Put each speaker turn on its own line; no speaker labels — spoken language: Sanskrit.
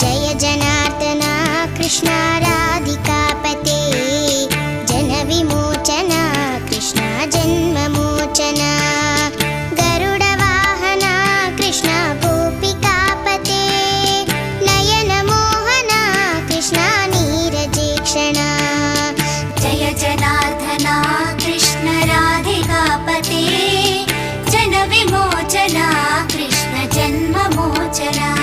जय जनार्दना कृष्णाराधिका पते। जनविमोचना कृष्णाजन्ममोचना गरुडवाहना कृष्णा गोपिकापते नयनमोहना कृष्णा नीरजेक्षणा
जय जनार्दना कृष्णराधिकापते जनविमोचना कृष्ण जन्ममोचना